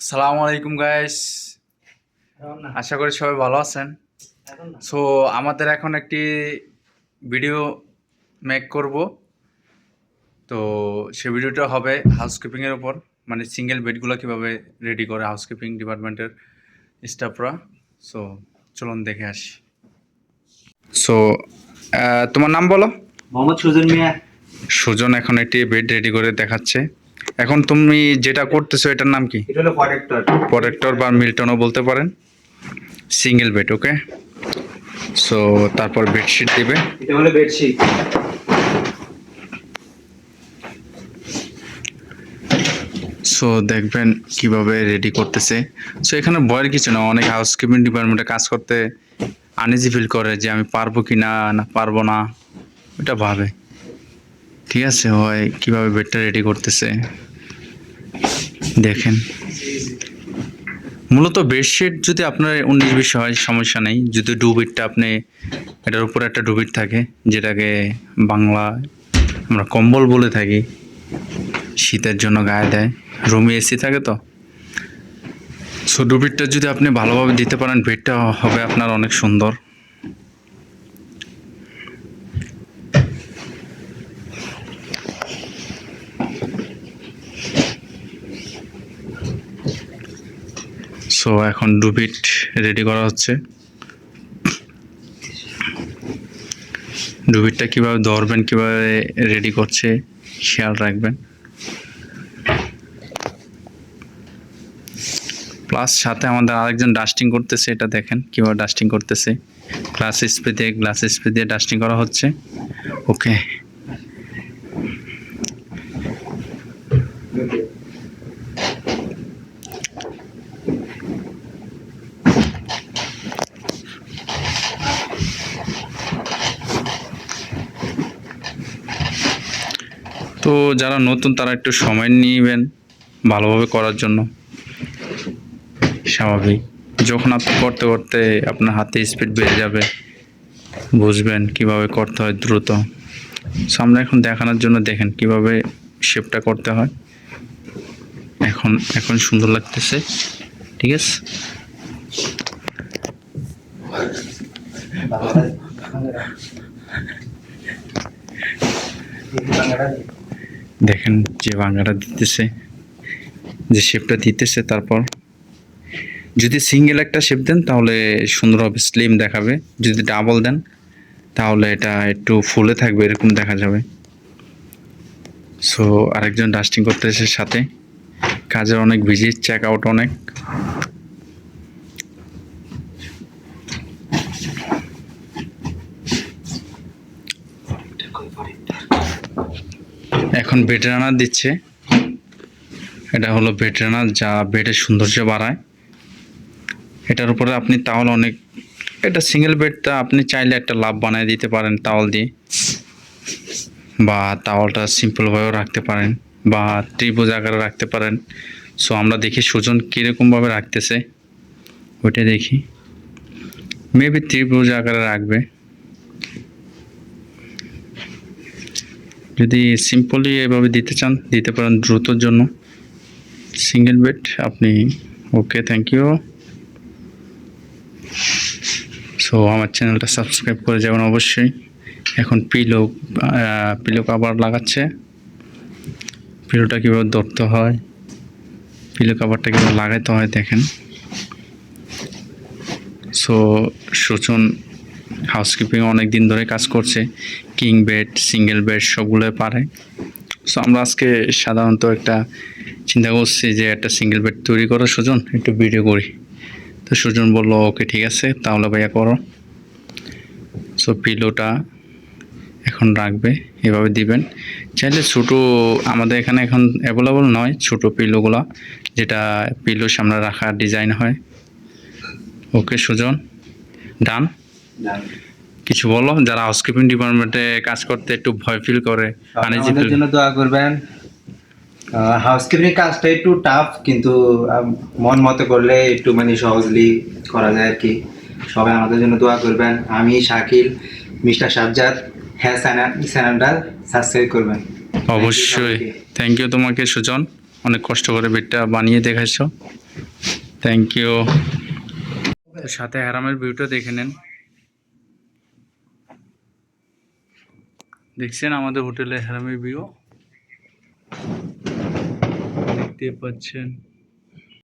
সালামু আলাইকুম গাইস আশা করি সবাই ভালো আছেন। সো আমাদের এখন একটি ভিডিও মেক করব। তো সে ভিডিওটা হবে হাউসকিপিংয়ের উপর। মানে সিঙ্গেল বেডগুলো কীভাবে রেডি করে হাউসকিপিং ডিপার্টমেন্টের স্টাফরা সো চলুন দেখে আসি। সো তোমার নাম বলো? মোহাম্মদ সুজন মিয়া। সুজন এখন একটি বেড রেডি করে দেখাচ্ছে। এখন তুমি যেটা করতেছো এটার নাম কি? এটা হলো প্রোটেক্টর প্রোটেক্টর বা মিল্টনও বলতে পারেন। সিঙ্গেল বেড ওকে সো তারপর বেডশিট দিবে। এটা হলো বেডশিট সো দেখবেন কীভাবে রেডি করতেছে। সো এখানে ভয়ের কিছু না অনেক হাউসকিপিং ডিপার্টমেন্টে কাজ করতে আনইজি ফিল করে যে আমি পারব কি না না পারব না। এটা ভাবে। ঠিক আছে হয় কীভাবে বেডটা রেডি করতেছে। দেখেন। মূলত বেডশিট যদি আপনার উনিশ বিশ হয়, সমস্যা নেই। যদি ডুবিটটা আপনি, এটার উপরে একটা ডুবিট থাকে, যেটাকে বাংলা আমরা কম্বল বলে থাকি, শীতের জন্য গায়ে দেয়। রুমে এসি থাকে তো? সো ডুবিটটা যদি আপনি ভালোভাবে দিতে পারেন বেডটা হবে আপনার অনেক সুন্দর। সো এখন ডুবিট রেডি করা হচ্ছে। ডুবিটটা কীভাবে ধরবেন, কীভাবে রেডি করছে, খেয়াল রাখবেন। প্লাস সাথে আমাদের আরেকজন ডাস্টিং করতেছে, এটা দেখেন কীভাবে ডাস্টিং করতেছে। গ্লাস স্প্রে দিয়ে গ্লাস স্প্রে দিয়ে ডাস্টিং করা হচ্ছে। ওকে তো যারা নতুন তারা একটু সময় নেবেন ভালোভাবে করার জন্য। স্বাভাবিক। যখন আপনি করতে করতে আপনার হাতে স্পিড বেড়ে যাবে বুঝবেন কীভাবে করতে হয় দ্রুত। সামনে এখন দেখানোর জন্য দেখেন কীভাবে শেপটা করতে হয়। এখন এখন সুন্দর লাগতেছে ঠিক আছে? দেখেন যে ভাঙাটা দিতেছে, যে শেপটা দিতেছে তারপর। যদি সিঙ্গেল একটা শেপ দেন, তাহলে সুন্দর হবে স্লিম দেখাবে। যদি ডাবল দেন, তাহলে এটা একটু ফুলে থাকবে, এরকম দেখা যাবে। সো আরেকজন ডাস্টিং করতে এসে সাথে। কাজের অনেক বিজি চেক আউট অনেক। এখন বেড রানার দিচ্ছে। এটা হলো বেড রানার যা বেডের সৌন্দর্য বাড়ায়। এটার উপরে আপনি তাহলে অনেক, এটা সিঙ্গেল বেডটা আপনি চাইলে একটা লাভ বানিয়ে দিতে পারেন তাওয়াল দিয়ে। বা তাওয়ালটা সিম্পলভাবেও রাখতে পারেন, বা ত্রিভুজ আকারে রাখতে পারেন। সো আমরা দেখি সুজন কীরকমভাবে রাখতেছে। ওইটা দেখি। মেবি ত্রিভুজ আকারে রাখবে। যদি সিম্পলি এভাবে দিতে চান, দিতে পারেন দ্রুতর জন্য। সিঙ্গেল বেড আপনি ওকে থ্যাংক ইউ সো আমার চ্যানেলটা সাবস্ক্রাইব করে যাবেন অবশ্যই। এখন পিলো পিলো কাভার লাগাচ্ছে। পিলোটা কীভাবে ধরতে হয়? পিলো কাভারটা কীভাবে লাগাইতে হয়, দেখেন। সো সুচন হাউসকিপিং অনেক দিন ধরে কাজ করছে কিং বেড সিঙ্গেল বেড সবগুলোই পারে। সো আমরা আজকে সাধারণত একটা চিন্তা করছি যে একটা সিঙ্গেল বেড তৈরি করো, সুজন, একটু ভিডিও করি। তো সুজন বলল, ওকে, ঠিক আছে, তাহলে ভাইয়া করো। সো পিলোটা এখন রাখবে, এভাবে দিবেন। চাইলে ছোটো, আমাদের এখানে এখন অ্যাভেলেবল নয় ছোটো পিলোগুলো যেটা পিলো সামনে রাখার ডিজাইন হয়। ওকে সুজন ডান কিছু বলো যারা হাউসকিপিং ডিপার্টমেন্টে কাজ করতে একটু ভয় ফিল করে আনইজি আমাদের জন্য দোয়া করবেন। হাউসকিপিং কাজটা একটু টাফ কিন্তু মন মতো করলে একটু মানে সহজলি করা যায় আর কি। সবাই আমাদের জন্য দোয়া করবেন। আমি শাকিল মিস্টার সাজ্জাদ হ্যাঁ চ্যানেলটা সাবস্ক্রাইব করবেন। অবশ্যই। থ্যাংক ইউ তোমাকে সুজন। অনেক কষ্ট করে বেডটা বানিয়ে দেখাইছো। থ্যাংক ইউ সাথে হ্যারামের ভিউটা দেখে নেন। দেখছেন আমাদের হোটেলে হ্যারামি বিও? দেখতে পাচ্ছেন।